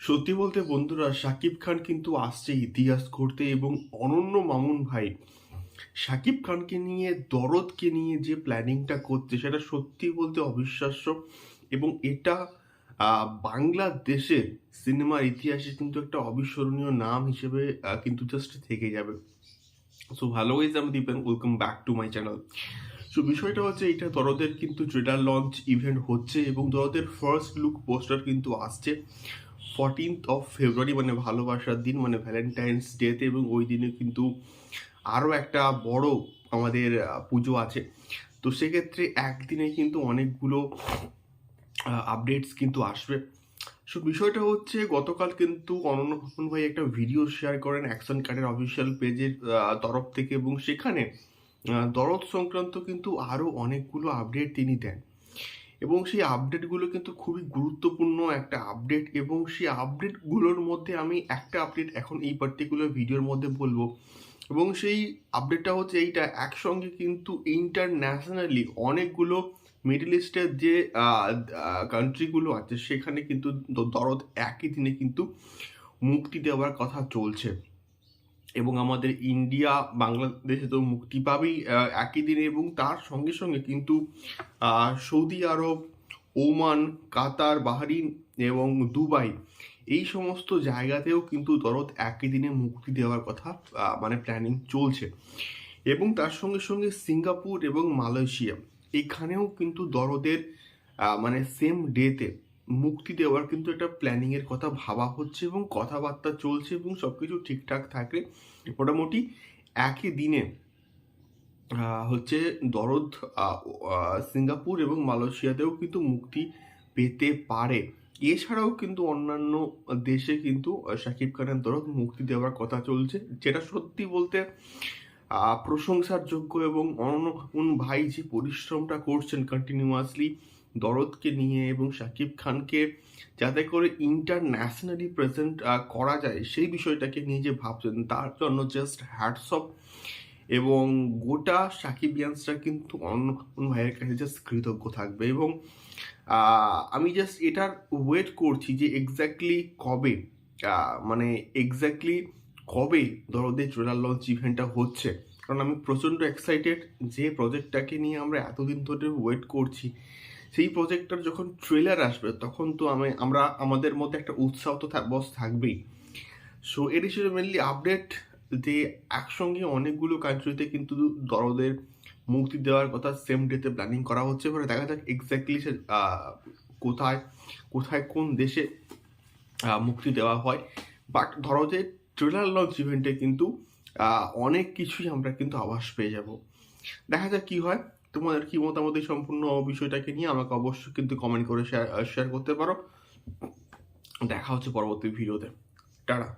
সত্যি বলতে বন্ধুরা শাকিব খান কিন্তু আসছে ইতিহাস করতে এবং অনন্য মামুন ভাই। শাকিব খানকে নিয়ে, দরদকে নিয়ে যে প্ল্যানিংটা করছে, সেটা সত্যি বলতে অবিশ্বাস্য এবং এটা বাংলাদেশের সিনেমার ইতিহাসে কিন্তু একটা অবিস্মরণীয় নাম হিসেবে কিন্তু জাস্ট থেকে যাবে। সো ভালো ওয়েজ আমি Dipen welcome back to my channel so বিষয়টা হচ্ছে এটা দরদের কিন্তু ট্রেলার লঞ্চ ইভেন্ট হচ্ছে এবং দরদের ফার্স্ট লুক পোস্টার কিন্তু আসছে। ফর্টিন্থ অফ ফেব্রুয়ারি মানে ভালোবাসার দিন মানে ভ্যালেন্টাইন্স ডেতে এবং ওই দিনে কিন্তু আরও একটা বড় আমাদের পুজো আছে। তো সেক্ষেত্রে একদিনে কিন্তু অনেকগুলো আপডেটস কিন্তু আসবে। সো বিষয়টা হচ্ছে, গতকাল কিন্তু অনন্য ভূষণ ভাই একটা ভিডিও শেয়ার করেন অ্যাকশন কার্ডের অফিসিয়াল পেজের তরফ থেকে এবং সেখানে দরদ সংক্রান্ত কিন্তু আরও অনেকগুলো আপডেট তিনি দেন। এবং সেই আপডেটগুলো কিন্তু খুবই গুরুত্বপূর্ণ একটা আপডেট এবং সেই আপডেটগুলোর মধ্যে আমি একটা আপডেট এখন এই পার্টিকুলার ভিডিওর মধ্যে বলব। এবং সেই আপডেটটা হচ্ছে এইটা, একসঙ্গে কিন্তু ইন্টারন্যাশনালি অনেকগুলো মিডল ইস্টের যে কান্ট্রিগুলো আছে, সেখানে কিন্তু দরদ একই দিনে কিন্তু মুক্তি দেওয়ার কথা চলছে। এবং আমাদের ইন্ডিয়া, বাংলাদেশে তো মুক্তি পাবেই একই দিনে এবং তার সঙ্গে সঙ্গে কিন্তু Saudi Arab, Oman, Qatar, Bahrain এবং দুবাই এই সমস্ত জায়গাতেও কিন্তু দরদ একই দিনে মুক্তি দেওয়ার কথা মানে প্ল্যানিং চলছে। এবং তার সঙ্গে সঙ্গে সিঙ্গাপুর এবং মালয়েশিয়া, এখানেও কিন্তু দরদের মানে সেম ডেতে মুক্তি দেওয়ার কিন্তু একটা প্ল্যানিংয়ের কথা ভাবা হচ্ছে এবং কথাবার্তা চলছে এবং সব কিছু ঠিকঠাক থাকলে মোটামুটি একই দিনে হচ্ছে দরদ সিঙ্গাপুর এবং মালয়েশিয়াতেও কিন্তু মুক্তি পেতে পারে। এছাড়াও কিন্তু অন্যান্য দেশে কিন্তু শাকিব খানের দরদ মুক্তি দেওয়ার কথা চলছে, যেটা সত্যি বলতে প্রশংসার যোগ্য এবং অনন্য ভাই যে পরিশ্রমটা করছেন কন্টিনিউয়াসলি দরদকে নিয়ে এবং শাকিব খানকে যাতে করে ইন্টারন্যাশনালি প্রেজেন্ট করা যায় সেই বিষয়টাকে নিয়ে যে ভাবছেন, তার জন্য জাস্ট হ্যাটস অফ এবং গোটা সাকিব সাকিবিয়ান্সরা কিন্তু অন্য ভাইয়ের কাছে জাস্ট কৃতজ্ঞ থাকবে। এবং আমি জাস্ট এটার ওয়েট করছি যে এক্স্যাক্টলি কবে মানে এক্স্যাক্টলি কবে দরদের ট্রেলার লঞ্চ ইভেন্টটা হচ্ছে। কারণ আমি প্রচণ্ড এক্সাইটেড যে প্রজেক্টটাকে নিয়ে আমরা এতদিন ধরে ওয়েট করছি। সেই প্রজেক্টটার যখন ট্রেলার আসবে, তখন তো আমি, আমরা, আমাদের মধ্যে একটা উৎসাহ তো বস থাকবেই। সো এর হিসেবে মেনলি আপডেট যে একসঙ্গে অনেকগুলো কান্ট্রিতে কিন্তু দরদের মুক্তি দেওয়ার কথা সেম ডেতে প্ল্যানিং করা হচ্ছে। এবারে দেখা যাক এক্স্যাক্টলি সে কোথায় কোথায় কোন দেশে মুক্তি দেওয়া হয়। বাট ধরো যে ট্রেলার লঞ্চ ইভেন্টে কিন্তু অনেক কিছুই আমরা কিন্তু আভাস পেয়ে যাব। দেখা যাক কি হয়। তোমাদের কি মতামত এই সম্পূর্ণ বিষয়টাকে নিয়ে? আমাকে অবশ্যই কিন্তু কমেন্ট করে শেয়ার শেয়ার করতে পারো। দেখা হচ্ছে পরবর্তী ভিডিওতে টাটা।